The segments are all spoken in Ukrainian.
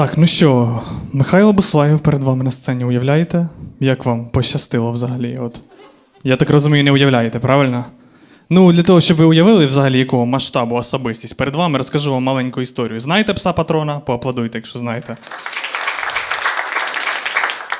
Так, ну що, Михайло Буслаєв перед вами на сцені, уявляєте? Як вам пощастило взагалі? От. Я так розумію, не уявляєте, правильно? Ну, для того, щоб ви уявили взагалі, якого масштабу особистість, перед вами розкажу вам маленьку історію. Знаєте пса патрона? Поаплодуйте, якщо знаєте.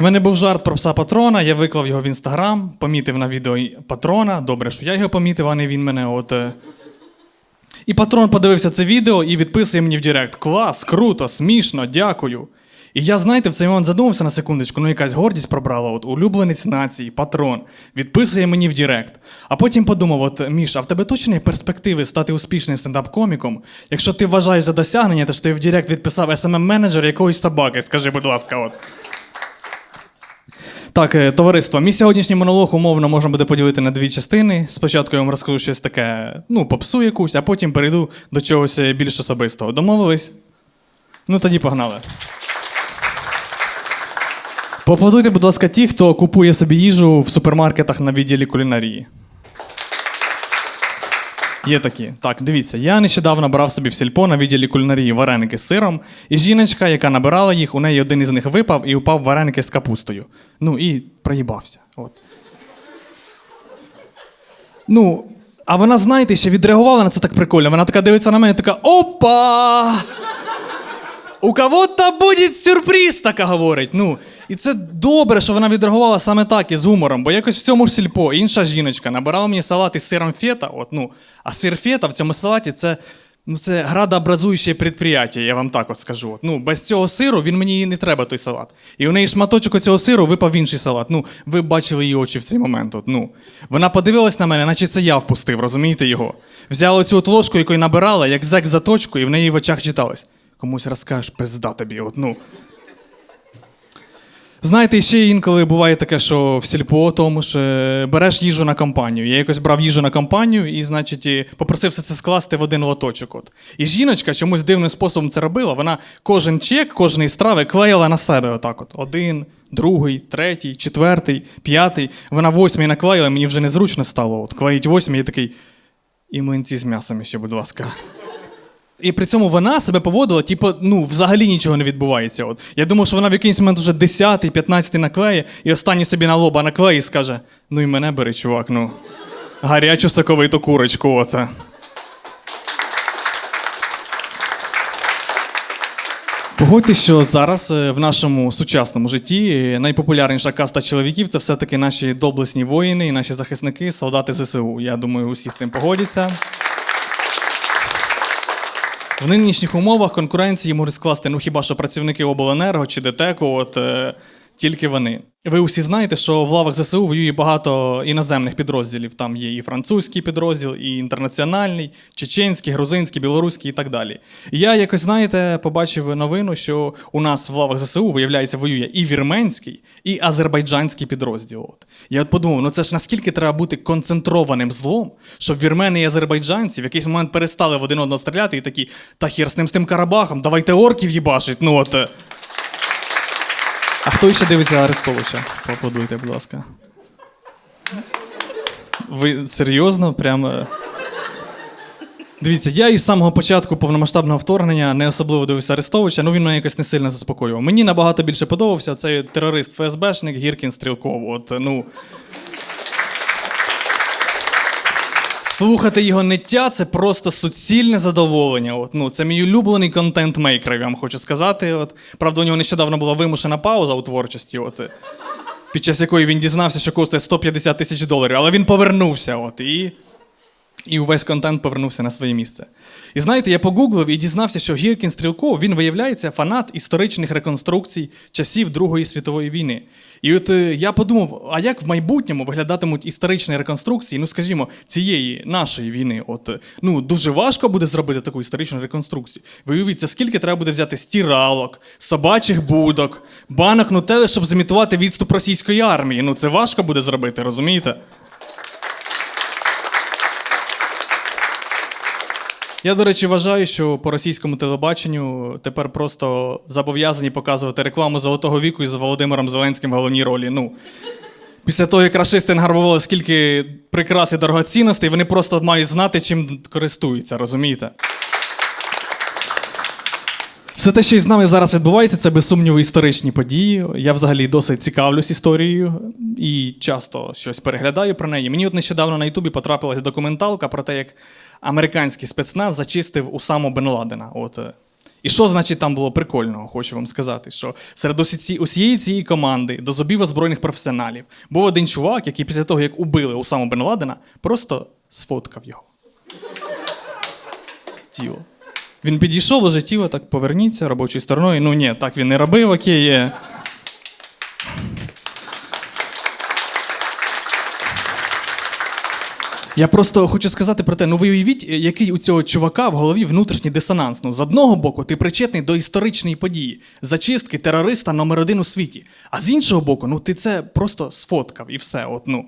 У мене був жарт про пса патрона, я виклав його в інстаграм, помітив на відео патрона. Добре, що я його помітив, а не він мене. От, е. І патрон подивився це відео і відписує мені в Директ: Клас, круто, смішно, дякую. І я, знаєте, в цей момент задумався на секундочку, ну якась гордість пробрала, от улюбленець нації, патрон, відписує мені в Директ. А потім подумав: от Міш, а в тебе точно є перспективи стати успішним стендап-коміком? Якщо ти вважаєш за досягнення, то ж ти в Директ відписав SMM-менеджер якоїсь собаки, скажи, будь ласка, от. Так, е, товариство, мій сьогоднішній монолог умовно можна буде поділити на дві частини. Спочатку я вам розкажу щось таке, ну, попсу якусь, а потім перейду до чогось е, більш особистого. Домовились? Ну тоді погнали. Поаплодуйте, будь ласка, ті, хто купує собі їжу в супермаркетах на відділі кулінарії. Є такі. Так, дивіться, я нещодавно брав собі в сільпо на відділі кулінарії вареники з сиром, і жіночка, яка набирала їх, у неї один із них випав і упав вареники з капустою. Ну і проїбався. От. Ну, а вона, знаєте, ще відреагувала на це так прикольно. Вона така дивиться на мене, така опа! У кого-то буде сюрприз, така говорить. Ну, і це добре, що вона відреагувала саме так і з гумором, бо якось в цьому ж сільпо інша жіночка набирала мені салат із сиром фета. От, ну, а сир фета в цьому салаті це, ну, це градообразуюче підприємство, я вам так от скажу. Ну, без цього сиру він мені і не треба той салат. І у неї шматочок цього сиру випав в інший салат. Ну, ви бачили її очі в цей момент. От, ну. Вона подивилась на мене, наче це я впустив, розумієте його? Взяла цю от ложку, яку набирала, як зек за точку, і в неї в очах читалось. Комусь розкажеш, пизда тобі. От, ну. Знаєте, ще інколи буває таке, що в сільпо тому е, береш їжу на компанію. Я якось брав їжу на компанію і, значить, попросив все це скласти в один лоточок. От. І жіночка чомусь дивним способом це робила. Вона кожен чек, кожної страви клеїла на себе. Отак от. Один, другий, третій, четвертий, п'ятий. Вона восьмий наклеїла, мені вже незручно стало. От, клеїть восьмий, я такий. І млинці з м'ясом ще, будь ласка. І при цьому вона себе поводила, типу, ну, взагалі нічого не відбувається. От. Я думав, що вона в якийсь момент вже 10-й, 15-й наклеє, і останній собі на лоба наклеє і скаже: ну і мене бери, чувак, ну. Гарячу соковиту курочку, оце. Погодьтесь, що зараз е, в нашому сучасному житті е, найпопулярніша каста чоловіків це все-таки наші доблесні воїни і наші захисники, солдати ЗСУ. Я думаю, усі з цим погодяться. В нинішніх умовах конкуренції можуть скласти ну хіба що працівники обленерго чи ДТЕКу, от е, тільки вони. Ви усі знаєте, що в лавах ЗСУ воює багато іноземних підрозділів. Там є і французький підрозділ, і інтернаціональний, чеченський, грузинський, білоруський і так далі. І я якось, знаєте, побачив новину, що у нас в лавах ЗСУ, виявляється, воює і вірменський, і азербайджанський підрозділ. Я от подумав, ну це ж наскільки треба бути концентрованим злом, щоб вірмени і азербайджанці в якийсь момент перестали в один одного стріляти і такі, та хер з ним з тим Карабахом, давайте орків їбашить. Ну от. Е». А хто ще дивиться Арестовича? Поаплодуйте, будь ласка. Ви серйозно? Прямо. Дивіться, я із самого початку повномасштабного вторгнення не особливо дивився Арестовича, ну він мене якось не сильно заспокоював. Мені набагато більше подобався цей терорист ФСБшник Гіркін Стрілков. От, ну. Слухати його ниття це просто суцільне задоволення. От, ну, це мій улюблений контент-мейкер, я вам хочу сказати. От. Правда, у нього нещодавно була вимушена пауза у творчості, от, під час якої він дізнався, що коштує 150 тисяч доларів, але він повернувся. От, і, і увесь контент повернувся на своє місце. І знаєте, я погуглив і дізнався, що Гіркін Стрілков, він виявляється фанат історичних реконструкцій часів Другої світової війни. І от е, я подумав, а як в майбутньому виглядатимуть історичні реконструкції, ну скажімо, цієї нашої війни? От е, ну дуже важко буде зробити таку історичну реконструкцію. Ви уявіться, скільки треба буде взяти стиралок, собачих будок, банок нутели, щоб зімітувати відступ російської армії. Ну це важко буде зробити, розумієте? Я, до речі, вважаю, що по російському телебаченню тепер просто зобов'язані показувати рекламу золотого віку із Володимиром Зеленським в головній ролі. Ну, після того, як рашисти нагарбували скільки прикрас і дорогоцінностей, вони просто мають знати, чим користуються, розумієте? Все те, що із нами зараз відбувається, це без сумніву історичні події. Я взагалі досить цікавлюсь історією і часто щось переглядаю про неї. Мені от нещодавно на Ютубі потрапилася документалка про те, як американський спецназ зачистив Усаму Бен Ладена. От. е. І що, значить, там було прикольного, хочу вам сказати, що серед усі ці, усієї цієї команди до зубів озброєних професіоналів був один чувак, який після того, як убили Усаму Бен Ладена, просто сфоткав його. Тіло. Він підійшов лежить тіло, так поверніться робочою стороною. Ну ні, так він не робив, окей. Є. Я просто хочу сказати про те, ну ви уявіть, який у цього чувака в голові внутрішній дисонанс. Ну, з одного боку, ти причетний до історичної події, зачистки терориста номер один у світі. А з іншого боку, ну ти це просто сфоткав і все. От, ну.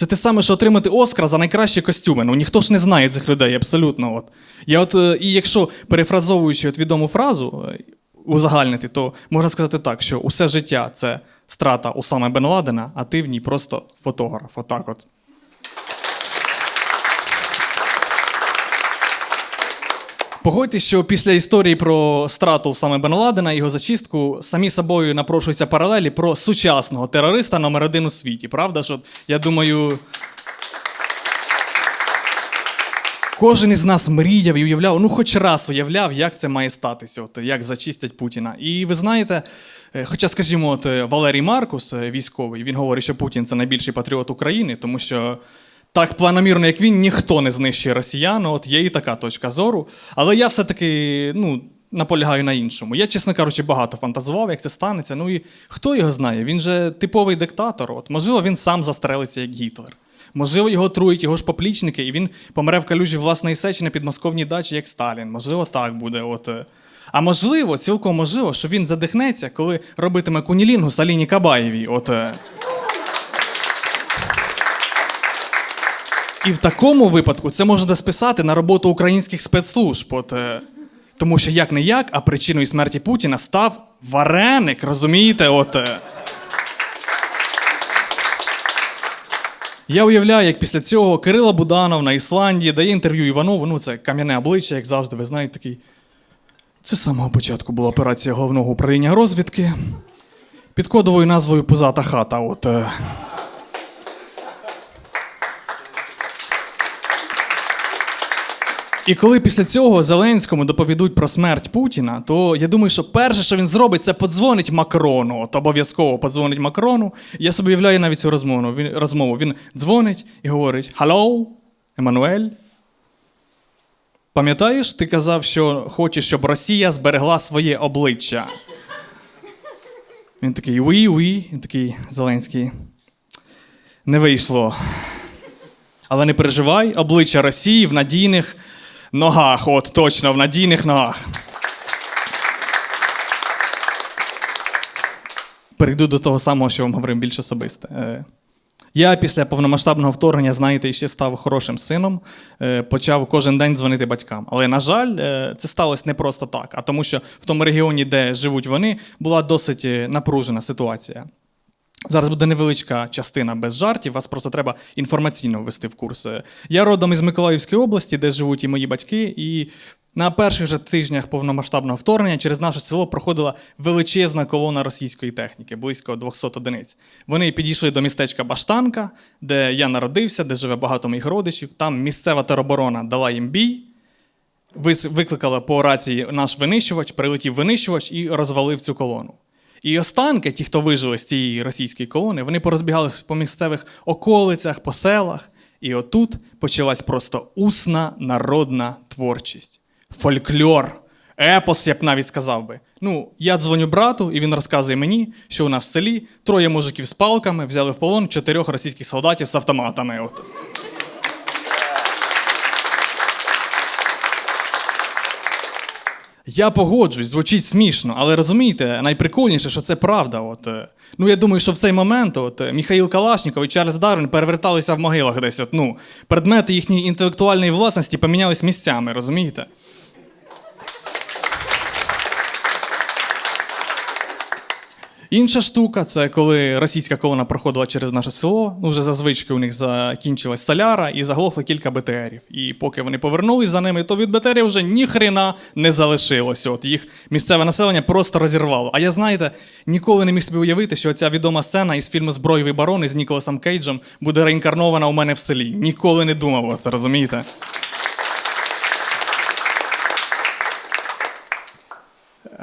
Це те саме, що отримати Оскар за найкращі костюми. Ну ніхто ж не знає цих людей, абсолютно. От. Я от, е, і якщо перефразовуючи от відому фразу е, узагальнити, то можна сказати так, що усе життя це страта Усами Бен Ладена, а ти в ній просто фотограф. Отак от. Погодьтесь, що після історії про страту саме Бен Ладена його зачистку самі собою напрошуються паралелі про сучасного терориста номер один у світі. Правда? Що я думаю. Кожен із нас мріяв і уявляв, ну хоч раз уявляв, як це має статися, от, як зачистять Путіна. І ви знаєте, е, хоча, скажімо, от Валерій Маркус, е, військовий, він говорить, що Путін це найбільший патріот України, тому що так планомірно, як він, ніхто не знищує росіян. От є і така точка зору. Але я все-таки ну, наполягаю на іншому. Я, чесно кажучи, багато фантазував, як це станеться. Ну і хто його знає? Він же типовий диктатор. От, можливо, він сам застрелиться як Гітлер. Можливо, його трують його ж поплічники, і він помре в калюжі власної сечі на підмосковній дачі, як Сталін. Можливо, так буде. От. е. А можливо, цілком можливо, що він задихнеться, коли робитиме кунілінгу Саліні Кабаєвій. От. І в такому випадку це можна списати на роботу українських спецслужб. От, е, тому що як не як, а причиною смерті Путіна став вареник, розумієте? От, е. Я уявляю, як після цього Кирило Буданов на Ісландії дає інтерв'ю Іванову. Ну, це кам'яне обличчя, як завжди, ви знаєте, такий. Це з самого початку була операція головного управління розвідки під кодовою назвою Пузата хата. От, е. І коли після цього Зеленському доповідуть про смерть Путіна, то я думаю, що перше, що він зробить, це подзвонить Макрону. От обов'язково подзвонить Макрону. Я собі уявляю навіть цю розмову. Він, розмову. він дзвонить і говорить: Халлоу, Еммануель. Пам'ятаєш, ти казав, що хочеш, щоб Росія зберегла своє обличчя. Він такий уі, уі. Він такий Зеленський. Не вийшло. Але не переживай, обличчя Росії в надійних ногах. От точно, в надійних ногах. Перейду до того самого, що вам говорив більш особисте. Я після повномасштабного вторгнення, знаєте, ще став хорошим сином, е, почав кожен день дзвонити батькам. Але, на жаль, е, це сталося не просто так, а тому, що в тому регіоні, де живуть вони, була досить е, напружена ситуація. Зараз буде невеличка частина без жартів, вас просто треба інформаційно ввести в курс. Я родом із Миколаївської області, де живуть і мої батьки, і на перших же тижнях повномасштабного вторгнення через наше село проходила величезна колона російської техніки, близько 200 одиниць. Вони підійшли до містечка Баштанка, де я народився, де живе багато моїх родичів. Там місцева тероборона дала їм бій. Викликала по рації наш винищувач, прилетів винищувач і розвалив цю колону. І останки, ті, хто вижили з цієї російської колони, вони порозбігалися по місцевих околицях, по селах. І отут почалась просто усна народна творчість, фольклор, епос, я б навіть сказав би. Ну, я дзвоню брату, і він розказує мені, що у нас в селі троє мужиків з палками взяли в полон чотирьох російських солдатів з автоматами. От. Я погоджуюсь, звучить смішно, але розумієте, найприкольніше, що це правда. От, е, ну, я думаю, що в цей момент от, е, Міхаїл Калашніков і Чарльз Дарвін переверталися в могилах десь. От, ну, предмети їхньої інтелектуальної власності помінялись місцями, розумієте? Інша штука це коли російська колона проходила через наше село. Ну, вже зазвички у них закінчилась соляра і заглохло кілька БТРів. І поки вони повернулись за ними, то від БТРів вже ніхрена не залишилося. От їх місцеве населення просто розірвало. А я знаєте, ніколи не міг собі уявити, що ця відома сцена із фільму Збройовий барон із Ніколасом Кейджем буде реінкарнована у мене в селі. Ніколи не думав, от, розумієте?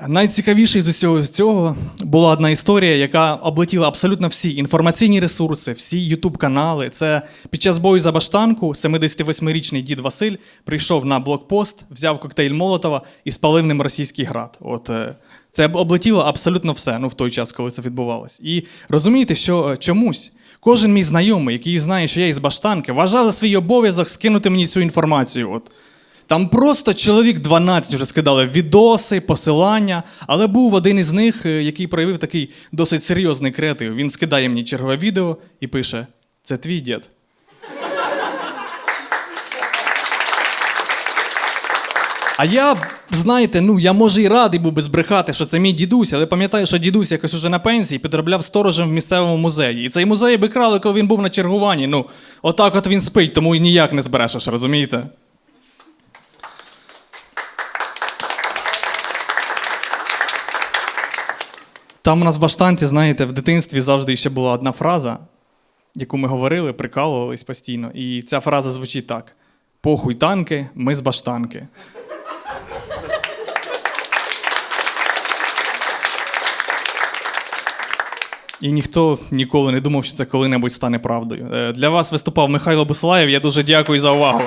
Найцікавіше з усього цього була одна історія, яка облетіла абсолютно всі інформаційні ресурси, всі ютуб-канали. Це під час бою за баштанку 78-річний дід Василь прийшов на блокпост, взяв коктейль Молотова і спалив ним російський град. От е, це облетіло абсолютно все ну, в той час, коли це відбувалось. І розумієте, що е, чомусь кожен мій знайомий, який знає, що я із баштанки, вважав за свій обов'язок скинути мені цю інформацію. От. Там просто чоловік 12 вже скидали відоси, посилання, але був один із них, е, який проявив такий досить серйозний креатив. Він скидає мені чергове відео і пише: Це твій дід. А я, знаєте, ну я може і радий був би збрехати, що це мій дідусь, але пам'ятаю, що дідусь якось уже на пенсії підробляв сторожем в місцевому музеї. І цей музей би крали, коли він був на чергуванні. Ну, отак от він спить, тому і ніяк не збрешеш, розумієте? Там у нас в баштанці, знаєте, в дитинстві завжди ще була одна фраза, яку ми говорили, прикалувались постійно. І ця фраза звучить так: Похуй танки, ми з баштанки. І ніхто ніколи не думав, що це коли-небудь стане правдою. Е, Для вас виступав Михайло Буслаєв. Я дуже дякую за увагу.